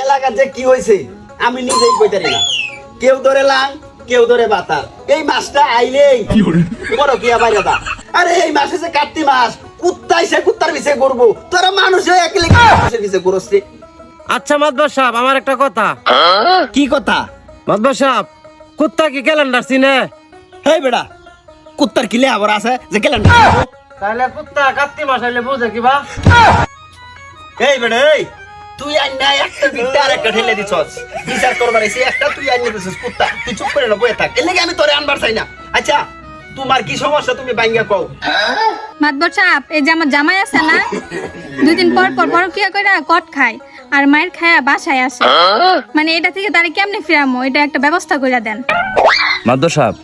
এলাকার যে কি হয়েছে আমি নিজেই কইতারি না। কেউ ধরে লাং কেউ ধরে বাতার এই মাছটা আইলেই। বড় কি আবার দা আরে এই মাসে যে কার্তি মাস কুত্তাই সে কুত্তার পিছে করব তোরা মানুষ হয়ে একলি মানুষের পিছে করস আচ্ছা মাদবর সাহেব আমার একটা কথা। কি কথা? মাদবর সাহেব কুত্তা কি ক্যালেন্ডার চিনে? হেই বেড়া কুত্তার কিলে আবার আছে যে গেলেন তাহলে কুত্তা কার্তি মাস হইলে বুঝে কিবা এই বেড়া এই তুই আইনা একটা আর একটা ঠেলে দিছস। বিচার করবার এসে একটা তুই আইনা দিছস কুত্তা। তুই চুপ করে না বয়ে থাক। এর লেগে আমি তোরে আনবার চাই না। আচ্ছা তোমার কি সমস্যা তুমি বাইঙ্গা কও। মাতবর সাপ এই যে আমার জামাই আছে না দুই দিন পর পর কট খায় আর মায়ের খায়া বাসায় আসে। মানে এটা থেকে তারে কেমনে ফিরামো? এটা একটা ব্যবস্থা করে দেন। মাদ্র সাহেব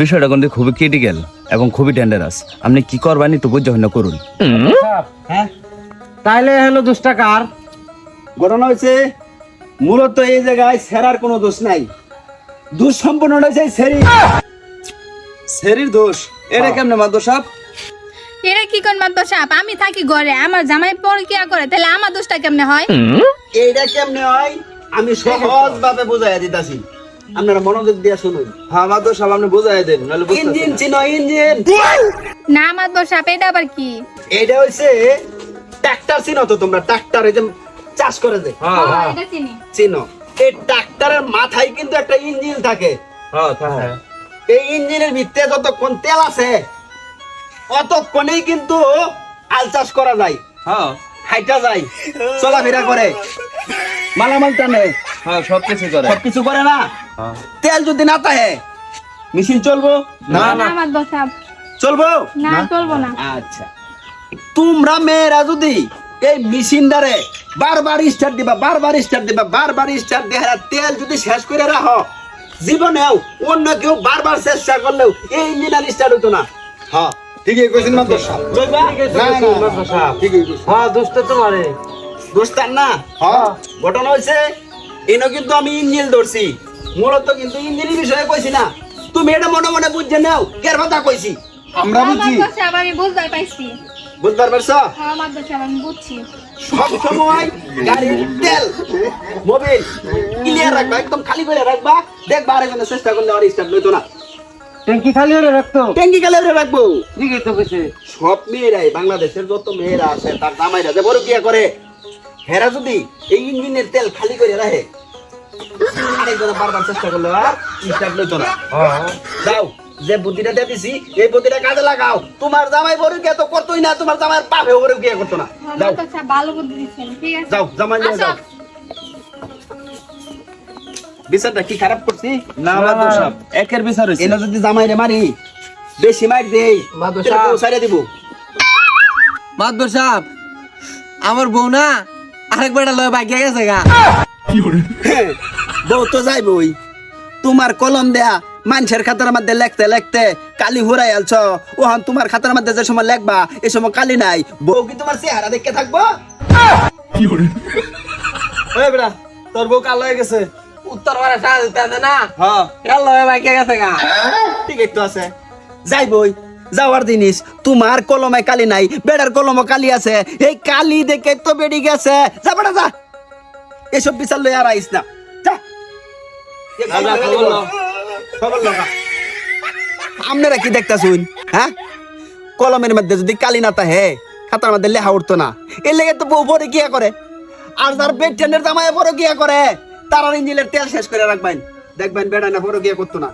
বিষয়টা কিন্তু খুবই ক্রিটিক্যাল এবং খুবই ডেঞ্জারাস আপনি কি করবেন একটু বুঝে না করুন। হ্যাঁ? তাইলে হলো দুষ্টা কার? ঘটনা হয়েছে মূলত এই জায়গায় সেরার কোনো দোষ নাই। দোষ সম্পূর্ণ হয়েছে সেরি সেরির দোষ? এটা কেমনে মাদ্র সাহেব এরা কি কোন সাপ? আমি থাকি ঘরে আমার জামাই পরকিয়া করে তাহলে আমার দোষটা কেমনে হয়? এইটা কেমনে হয়? আমি সহজ ভাবে বুঝাইয়া দিতাছি। আপনারা মনোযোগ দিয়া শুনুন। হ্যাঁ সাহেব আপনি বুঝাই দেন নাহলে ইঞ্জিন চিনো ইঞ্জিন! না সাপ এটা আবার কি? এইটা হইছে ট্রাক্টর চিনো তো তোমরা ট্রাক্টর এই যে চাষ করে যে হ্যাঁ, এটা চিনি। চিনো। এই ট্রাক্টরের মাথায় কিন্তু একটা ইঞ্জিন থাকে। হ্যাঁ হ্যাঁ এই ইঞ্জিনের ভিতরে যতক্ষণ তেল আছে অতক্ষণেই কিন্তু আল চাষ করা যায়। হ্যাঁ। হাইটা যায়। চলাফেরা করে। মালামাল টানে। হ্যাঁ সব কিছু করে। সবকিছু করে না? হ্যাঁ। তেল যদি না থাকে মেশিন চলবো? না না? চলবো? না চলবো না। আচ্ছা। তোমরা মেয়েরা যদি এই মেশিনটারে বারবার স্টার্ট দিবা বারবার স্টার্ট দিবা বারবার স্টার্ট দিয়ে তেল যদি শেষ করে রাখো জীবনেও অন্য কেউ বারবার চেষ্টা করলেও এই ইঞ্জিন আর স্টার্ট হতো না। হ্যাঁ ঠিকই কইছেন সাহেব ঠিকই হ্যাঁ তোমারে না। হ্যাঁ। ঘটনা হয়েছে এনো কিন্তু আমি ইঞ্জিন ধরছি। মূলত কিন্তু ইঞ্জিনের বিষয়ে কইছি না। তুমি এটা মনে মনে বুঝছে নাও কের কথা কইছি। আমরা বুঝছি। আমি বুঝতে পাইছি। বুঝতে পারছ? হ্যাঁ সব সময় গাড়ির তেল মোবিল ক্লিয়ার রাখবা একদম খালি করে রাখবা। দেখবা আরেকজনের চেষ্টা করলে আর স্টার্ট লইতো না। ট্যাঙ্কি খালি হয়ে রাখতো? ট্যাঙ্কি খালি করে রাখব। ঠিকই তো কইছে। সব মেয়েরাই বাংলাদেশের যত মেয়েরা আছে তার জামাইরা যে বড় কিয়া করে হেরা যদি এই ইঞ্জিনের তেল খালি করে রাখে আরেকজনে বারবার চেষ্টা করলে আর স্টার্ট লইতো না। যাও। যে বুদ্ধিটা দিয়ে দিছি এই বুদ্ধিটা কাজে লাগাও। তোমার জামাই বড় কিয়া তো করতোই না তোমার জামাইয়ের পাপে বড় কিয়া করতো না। হ্যাঁ, যাও। মাতবর ভালো বুদ্ধি দিচ্ছেন ঠিক আছে? যাও জামাই নিয়ে যাও। বিচারটা কি খারাপ করছি? না মাদ্র সাহেব একের বিচার হয়েছে এনে যদি জামাই রে মারি বেশি মার দেই মাদুর সাহেব। ছাইড়া দিব। মাদবর সাহেব আমার বউ না আরেকবার লয় বাগিয়ে গেছে গা। হ্যাঁ, বউ তো যাইবই। তোমার কলম দেয়া মানুষের খাতার মধ্যে লেখতে লিখতে কালি হুরাই আলছ। ওহান তোমার খাতার মধ্যে যে সময় লেখবা এই সময় কালি নাই। বউ কি তোমার চেহারা দেখে থাকব? ওই তোর বউ কাল হয়ে গেছে। উত্তর পারে দিতে না? হ্যাঁ। কাল লয় বাগিয়ে গেছে গা। ঠিক একটু আছে। যাইবই যাওয়ার জিনিস তোমার কলমে কালি নাই বেড়ার কলমে কালি আছে। এই কালি দেখে তো বেড়ি গেছে। যা বেড়া যা। এসব বিচার লই আর আইস না। যা। এ খবর লাগা। আপনারা কি হ্যাঁ? কলমের মধ্যে যদি কালি না তাহে খাতার মধ্যে লেখা উঠতো না। এর লেগে তো বউ পরে কিয়া করে। আর তার বেড টেন্ডের জামায় পরে কিয়া করে। তার ইঞ্জিনের তেল শেষ করে রাখবেন। দেখবেন বেড়া না পরে কিয়া করতো না।